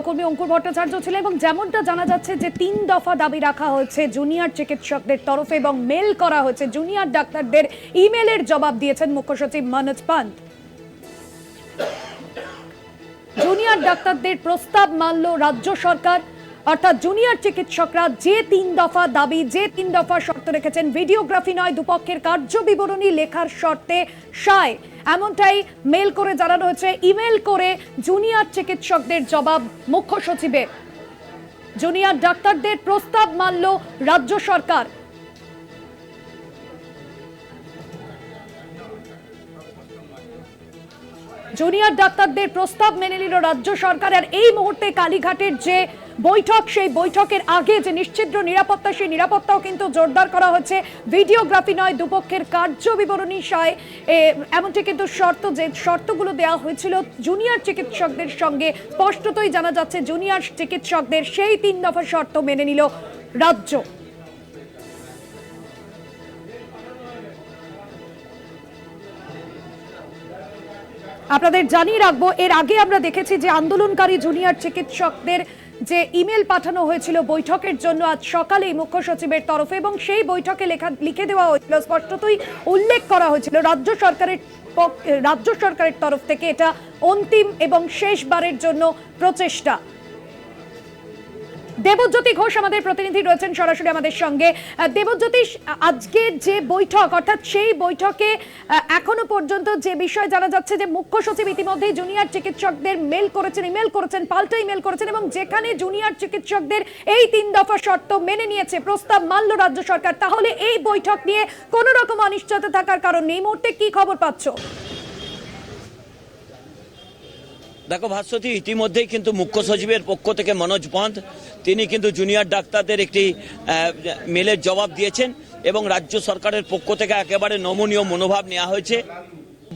সহকর্মী অঙ্কুর ভট্টাচার্য ছিলেন এবং যেমনটা জানা যাচ্ছে যে তিন দফা দাবি রাখা হয়েছে, জুনিয়র চিকিৎসকদের তরফে এবং মেল করা হয়েছে। জুনিয়র ডাক্তারদের ইমেলের জবাব দিয়েছেন মুখ্য সচিব মনোজ পান্ত। জুনিয়র ডাক্তারদের প্রস্তাব মানল রাজ্য সরকার। অর্থাৎ জুনিয়র চিকিৎসকরা যে তিন দফা দাবি, যে তিন দফা শর্ত রেখেছেন, ভিডিওগ্রাফি নয়, দুপক্ষের কার্য বিবরণী লেখার শর্তে সায়। এমনটাই মেল করে জানানো হয়েছে। ইমেল করে জুনিয়র চিকিৎসকদের জবাব মুখ্য সচিবের। জুনিয়র ডাক্তারদের প্রস্তাব মানল রাজ্য সরকার। জুনিয়র ডাক্তারদের প্রস্তাব মেনে নিল রাজ্য সরকার। আর এই মুহূর্তে কালীঘাটের যে বৈঠক, সেই বৈঠকের আগে যে নিশ্চিদ্র নিরাপত্তা, সেই নিরাপত্তাও কিন্তু জোরদার করা হচ্ছে। ভিডিওগ্রাফি নয়, দুপক্ষের কার্য বিবরণী সায় এমনটি কিন্তু শর্ত যে, শর্তগুলো দেওয়া হয়েছিল জুনিয়র চিকিৎসকদের সঙ্গে। স্পষ্টতই জানা যাচ্ছে, জুনিয়র চিকিৎসকদের সেই তিন দফা শর্ত মেনে নিল রাজ্য। আপনাদের জানিয়ে রাখব, এর আগে আমরা দেখেছি যে আন্দোলনকারী জুনিয়র চিকিৎসকদের যে ইমেল পাঠানো হয়েছিল বৈঠকের জন্য আজ সকালেই মুখ্য সচিবের তরফে এবং সেই বৈঠকে লেখা, লিখে দেওয়া হয়েছিল, স্পষ্টতই উল্লেখ করা হয়েছিল রাজ্য সরকারের রাজ্য সরকারের তরফ থেকে এটা অন্তিম এবং শেষবারের জন্য প্রচেষ্টা। দেবজ্যোতি ঘোষ আমাদের প্রতিনিধি রয়েছেন সরাসরি আমাদের সঙ্গে। দেবজ্যোতি, আজকে যে বৈঠক, অর্থাৎ সেই বৈঠকে এখনও পর্যন্ত যে বিষয় জানা যাচ্ছে যে মুখ্য সচিব ইতিমধ্যেই জুনিয়র চিকিৎসকদের মেল করেছেন, ইমেল করেছেন, পাল্টা ইমেল করেছেন এবং যেখানে জুনিয়র চিকিৎসকদের এই তিন দফা শর্ত মেনে নিয়েছে, প্রস্তাব মানল রাজ্য সরকার, তাহলে এই বৈঠক নিয়ে কোনো রকম অনিশ্চয়তা থাকার কারণ এই মুহূর্তে কি খবর পাচ্ছ? দেখো ভাস্বতী ইতিমধ্যেই কিন্তু মুখ্য সচিবের পক্ষ থেকে মনোজ পন্থ তিনি কিন্তু জুনিয়র ডাক্তারদের একটি মেলের জবাব দিয়েছেন এবং রাজ্য সরকারের পক্ষ থেকে একেবারে নমনীয় মনোভাব নেওয়া হয়েছে।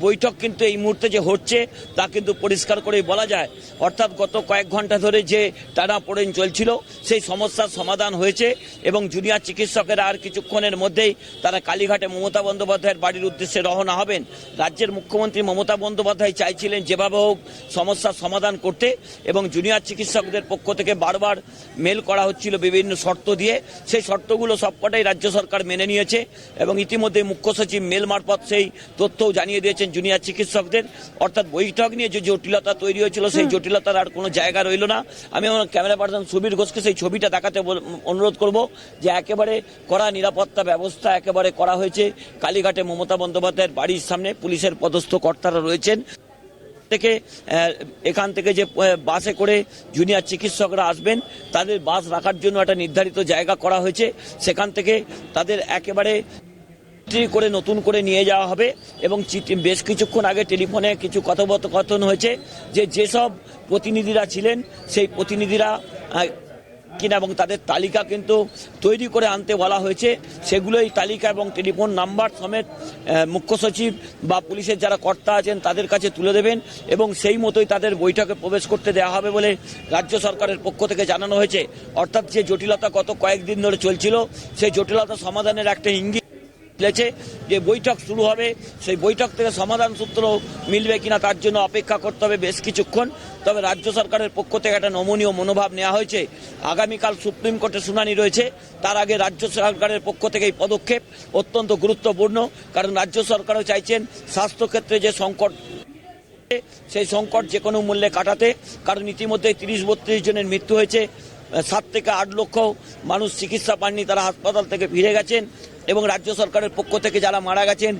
বৈঠক কিন্তু এই মুহূর্তে যে হচ্ছে, তা কিন্তু পরিষ্কার করেই বলা যায়। অর্থাৎ গত কয়েক ঘণ্টা ধরে যে টানা পড়েন চলছিল, সেই সমস্যার সমাধান হয়েছে এবং জুনিয়র চিকিৎসকেরা আর কিছুক্ষণের মধ্যেই তারা কালীঘাটে মমতা বন্দ্যোপাধ্যায়ের বাড়ির উদ্দেশ্যে রওনা হবেন। রাজ্যের মুখ্যমন্ত্রী মমতা বন্দ্যোপাধ্যায় চাইছিলেন যেভাবে হোক সমস্যার সমাধান করতে এবং জুনিয়র চিকিৎসকদের পক্ষ থেকে বারবার মেল করা হচ্ছিল বিভিন্ন শর্ত দিয়ে। সেই শর্তগুলো সবকটাই রাজ্য সরকার মেনে নিয়েছে এবং ইতিমধ্যে মুখ্য সচিব মেল মারফত সেই তথ্যও জানিয়ে দিয়েছেন জুনিয়র চিকিৎসকদের। অর্থাৎ বৈঠক নিয়ে যে জটিলতা তৈরি হয়েছিল সেই জটিলতার আর কোনো জায়গা রইল না। আমি আমার ক্যামেরা পার্সন সুবীর ঘোষকে সেই ছবিটা দেখাতে অনুরোধ করব যে একেবারে কড়া নিরাপত্তা ব্যবস্থা একেবারে করা হয়েছে। কালীঘাটে মমতা বন্দ্যোপাধ্যায়ের বাড়ির সামনে পুলিশের পদস্থ কর্তারা রয়েছেন। থেকে এখান থেকে যে বাসে করে জুনিয়র চিকিৎসকরা আসবেন তাদের বাস রাখার জন্য একটা নির্ধারিত জায়গা করা হয়েছে। সেখান থেকে তাদের একেবারে করে নতুন করে নিয়ে যাওয়া হবে এবং বেশ কিছুক্ষণ আগে টেলিফোনে কিছু কথোপকথন হয়েছে যে যেসব প্রতিনিধিরা ছিলেন, সেই প্রতিনিধিরা কিনা এবং তাদের তালিকা কিন্তু তৈরি করে আনতে বলা হয়েছে। সেগুলোই তালিকা এবং টেলিফোন নাম্বার সমেত মুখ্য সচিব বা পুলিশের যারা কর্তা আছেন তাদের কাছে তুলে দেবেন এবং সেই মতোই তাদের বৈঠকে প্রবেশ করতে দেওয়া হবে বলে রাজ্য সরকারের পক্ষ থেকে জানানো হয়েছে। অর্থাৎ যে জটিলতা গত কয়েকদিন ধরে চলছিল, সেই জটিলতা সমাধানের একটা ইঙ্গিত মিলেছে যে বৈঠক শুরু হবে। সেই বৈঠক থেকে সমাধান সূত্র মিলবে কিনা তার জন্য অপেক্ষা করতে হবে বেশ কিছুক্ষণ। তবে রাজ্য সরকারের পক্ষ থেকে একটা নমনীয় মনোভাব নেওয়া হয়েছে। আগামীকাল সুপ্রিম কোর্টে শুনানি রয়েছে। তার আগে রাজ্য সরকারের পক্ষ থেকে এই পদক্ষেপ অত্যন্ত গুরুত্বপূর্ণ। কারণ রাজ্য সরকারও চাইছেন স্বাস্থ্যক্ষেত্রে যে সংকট, সেই সংকট যে কোনো মূল্যে কাটাতে। কারণ ইতিমধ্যে তিরিশ বত্রিশ জনের মৃত্যু হয়েছে। সাত থেকে আট লক্ষ মানুষ চিকিৎসা পাননি, তারা হাসপাতাল থেকে ফিরে গেছেন। এবং রাজ্য সরকারের পক্ষ থেকে যারা মারা গেছেন,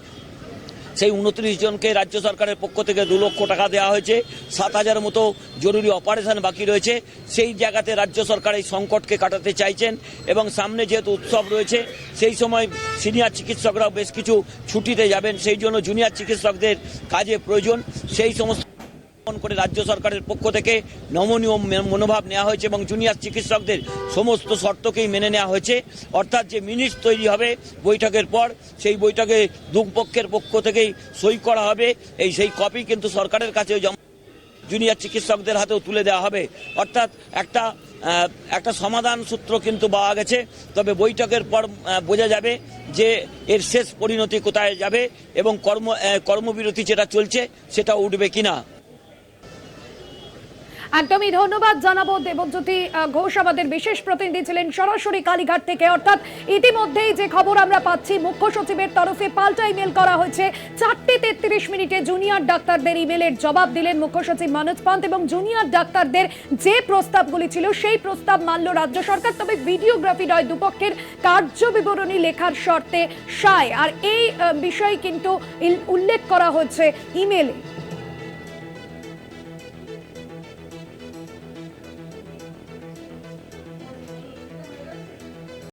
সেই উনত্রিশ জনকে রাজ্য সরকারের পক্ষ থেকে দু লক্ষ টাকা দেওয়া হয়েছে। সাত হাজার মতো জরুরি অপারেশন বাকি রয়েছে। সেই জায়গাতে রাজ্য সরকার এই সংকটকে কাটাতে চাইছেন এবং সামনে যেহেতু উৎসব রয়েছে, সেই সময় সিনিয়র চিকিৎসকরাও বেশ কিছু ছুটিতে যাবেন। সেই জন্য জুনিয়র চিকিৎসকদের কাজে প্রয়োজন। সেই সমস্ত করে রাজ্য সরকারের পক্ষ থেকে নমনীয় মনোভাব নেওয়া হয়েছে এবং জুনিয়র চিকিৎসকদের সমস্ত শর্তকেই মেনে নেওয়া হয়েছে। অর্থাৎ যে মিনিট তৈরি হবে বৈঠকের পর, সেই বৈঠকে দুপক্ষের পক্ষ থেকেই সই করা হবে। এই সেই কপি কিন্তু সরকারের কাছে জুনিয়র চিকিৎসকদের হাতেও তুলে দেওয়া হবে। অর্থাৎ একটা একটা সমাধান সূত্র কিন্তু পাওয়া গেছে। তবে বৈঠকের পর বোঝা যাবে যে এর শেষ পরিণতি কোথায় যাবে এবং কর্ম কর্মবিরতি যেটা চলছে সেটা উঠবে কিনা। একদমই ধন্যবাদ জানাব। দেবজ্যোতি ঘোষ আমাদের বিশেষ প্রতিনিধি ছিলেন সরাসরি কালীঘাট থেকে। অর্থাৎ ইতিমধ্যেই যে খবর আমরা পাচ্ছি, মুখ্য সচিবের তরফে পাল্টা ইমেল করা হয়েছে। চারটে তেত্রিশ মিনিটে জুনিয়র ডাক্তারদের ইমেলের জবাব দিলেন মুখ্য সচিব মনোজ পান্ত এবং জুনিয়র ডাক্তারদের যে প্রস্তাবগুলি ছিল, সেই প্রস্তাব মানল রাজ্য সরকার। তবে ভিডিওগ্রাফি নয়, দুপক্ষের কার্য বিবরণী লেখার শর্তে সায়। আর এই বিষয়ে কিন্তু উল্লেখ করা হচ্ছে ইমেলে।